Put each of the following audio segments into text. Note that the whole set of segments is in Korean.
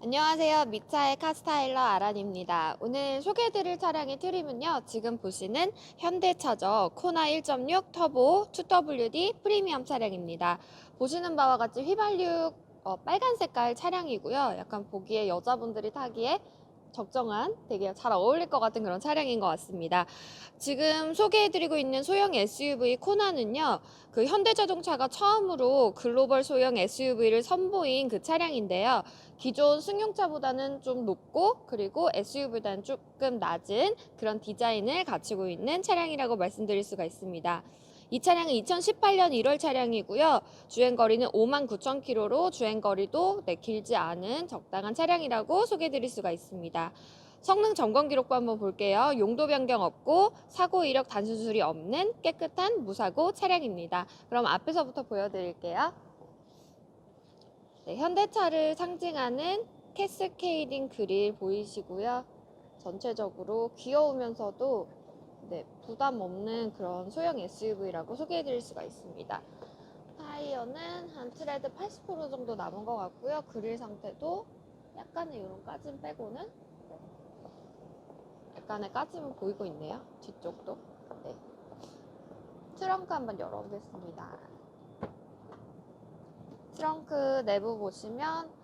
안녕하세요. 미차의 카스타일러 아란입니다. 오늘 소개해드릴 차량의 트림은요. 지금 보시는 현대차죠. 코나 1.6 터보 2WD 프리미엄 차량입니다. 보시는 바와 같이 휘발유 어, 빨간 색깔 차량이고요. 약간 보기에 여자분들이 타기에 적정한 되게 잘 어울릴 것 같은 그런 차량인 것 같습니다. 지금 소개해드리고 있는 소형 SUV 코나는요. 그 현대자동차가 처음으로 글로벌 소형 SUV를 선보인 그 차량인데요. 기존 승용차보다는 좀 높고 그리고 SUV보다는 조금 낮은 그런 디자인을 갖추고 있는 차량이라고 말씀드릴 수가 있습니다. 이 차량은 2018년 1월 차량이고요. 주행 거리는 5만 9천 킬로로 주행 거리도 네, 길지 않은 적당한 차량이라고 소개드릴 수가 있습니다. 성능 점검 기록부 한번 볼게요. 용도 변경 없고 사고 이력 단순술이 없는 깨끗한 무사고 차량입니다. 그럼 앞에서부터 보여드릴게요. 네, 현대차를 상징하는 캐스케이딩 그릴 보이시고요. 전체적으로 귀여우면서도 네, 부담 없는 그런 소형 SUV라고 소개해 드릴 수가 있습니다. 타이어는 한 트레드 80% 정도 남은 것 같고요. 그릴 상태도 약간의 이런 까짐 빼고는 약간의 까짐은 보이고 있네요. 뒤쪽도. 네. 트렁크 한번 열어보겠습니다. 트렁크 내부 보시면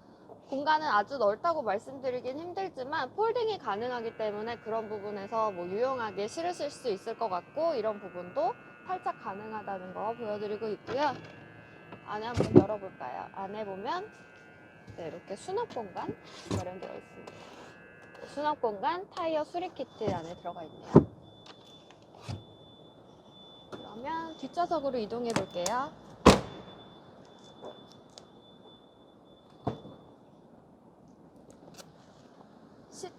공간은 아주 넓다고 말씀드리긴 힘들지만 폴딩이 가능하기 때문에 그런 부분에서 뭐 유용하게 실으실 수 있을 것 같고 이런 부분도 탈착 가능하다는 거 보여드리고 있고요. 안에 한번 열어볼까요? 안에 보면 네, 이렇게 수납 공간 마련되어 있습니다. 수납 공간 타이어 수리 키트 안에 들어가 있네요. 그러면 뒷좌석으로 이동해 볼게요.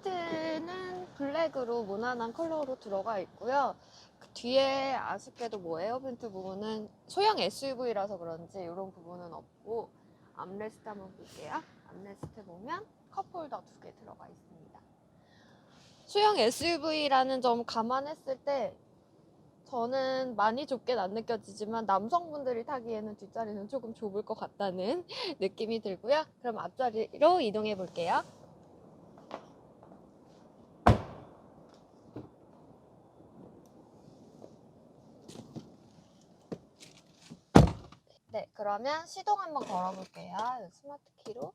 시트는 블랙으로 무난한 컬러로 들어가 있고요. 그 뒤에 아쉽게도 뭐 에어벤트 부분은 소형 SUV라서 그런지 이런 부분은 없고 암레스트 한번 볼게요. 암레스트 보면 컵홀더 두 개 들어가 있습니다. 소형 SUV라는 점 감안했을 때 저는 많이 좁게는 안 느껴지지만 남성분들이 타기에는 뒷자리는 조금 좁을 것 같다는 느낌이 들고요. 그럼 앞자리로 이동해 볼게요. 네, 그러면 시동 한번 걸어볼게요. 스마트 키로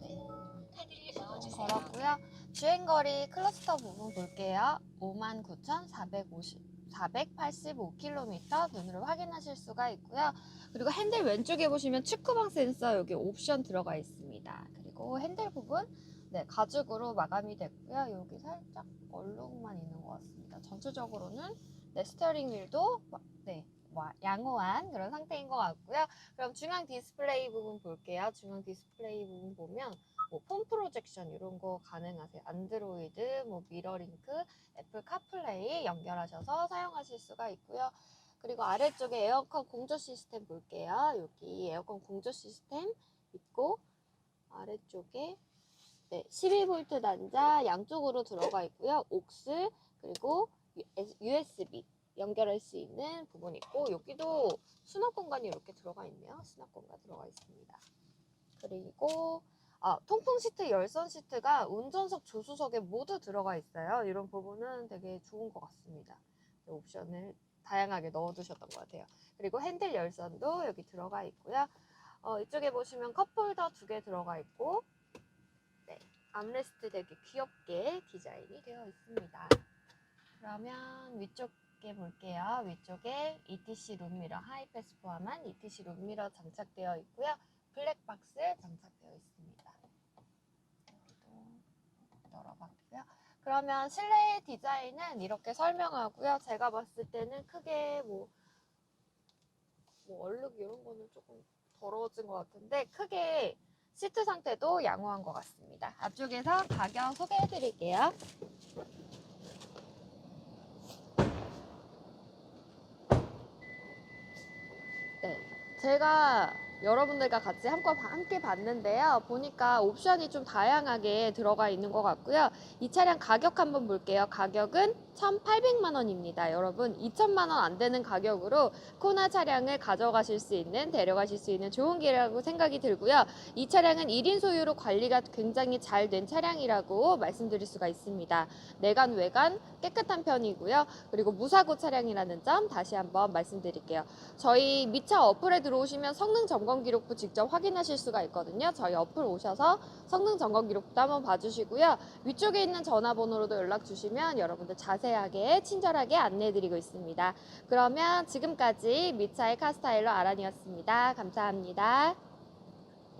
이렇게 네, 걸었고요. 주행거리 클러스터 부분 볼게요. 59,450 485km 눈으로 확인하실 수가 있고요. 그리고 핸들 왼쪽에 보시면 축구방 센서 여기 옵션 들어가 있습니다. 그리고 핸들 부분 네, 가죽으로 마감이 됐고요. 여기 살짝 얼룩만 있는 것 같습니다. 전체적으로는 네, 스티어링 휠도 마- 네, 와- 양호한 그런 상태인 것 같고요. 그럼 중앙 디스플레이 부분 볼게요. 중앙 디스플레이 부분 보면 뭐폰 프로젝션 이런 거 가능하세요. 안드로이드, 뭐 미러링크, 애플 카플레이 연결하셔서 사용하실 수가 있고요. 그리고 아래쪽에 에어컨 공조 시스템 볼게요. 여기 에어컨 공조 시스템 있고 아래쪽에 네, 12V 단자 양쪽으로 들어가 있고요. 옥스 그리고 USB 연결할 수 있는 부분이 있고 여기도 수납 공간이 이렇게 들어가 있네요. 수납 공간 들어가 있습니다. 그리고 아, 통풍 시트, 열선 시트가 운전석, 조수석에 모두 들어가 있어요. 이런 부분은 되게 좋은 것 같습니다. 옵션을 다양하게 넣어두셨던 것 같아요. 그리고 핸들 열선도 여기 들어가 있고요. 어, 이쪽에 보시면 컵홀더 두 개 들어가 있고, 네, 암레스트 되게 귀엽게 디자인이 되어 있습니다. 그러면 위쪽 에 볼게요. 위쪽에 ETC 룸미러, 하이패스 포함한 ETC 룸미러 장착되어 있고요. 블랙박스 장착되어 있습니다. 열어봤고요. 그러면 실내 디자인은 이렇게 설명하고요. 제가 봤을 때는 크게 뭐, 뭐 얼룩 이런 거는 조금 더러워진 것 같은데 크게 시트 상태도 양호한 것 같습니다. 앞쪽에서 가격 소개해 드릴게요. 제가 여러분들과 같이 함께, 봤는데요. 보니까 옵션이 좀 다양하게 들어가 있는 것 같고요. 이 차량 가격 한번 볼게요. 가격은 1,800만 원입니다. 여러분 2천만 원 안 되는 가격으로 코나 차량을 가져가실 수 있는 데려가실 수 있는 좋은 기회라고 생각이 들고요. 이 차량은 1인 소유로 관리가 굉장히 잘 된 차량이라고 말씀드릴 수가 있습니다. 내관 외관 깨끗한 편이고요. 그리고 무사고 차량이라는 점 다시 한번 말씀드릴게요. 저희 미차 어플에 들어오시면 성능 점검 기록부 직접 확인하실 수가 있거든요. 저희 어플 오셔서 성능 점검 기록부도 한번 봐주시고요. 위쪽에 있는 전화번호로도 연락 주시면 여러분들 자세하게 친절하게 안내해드리고 있습니다. 그러면 지금까지 미차의 카스타일러 아란이었습니다. 감사합니다.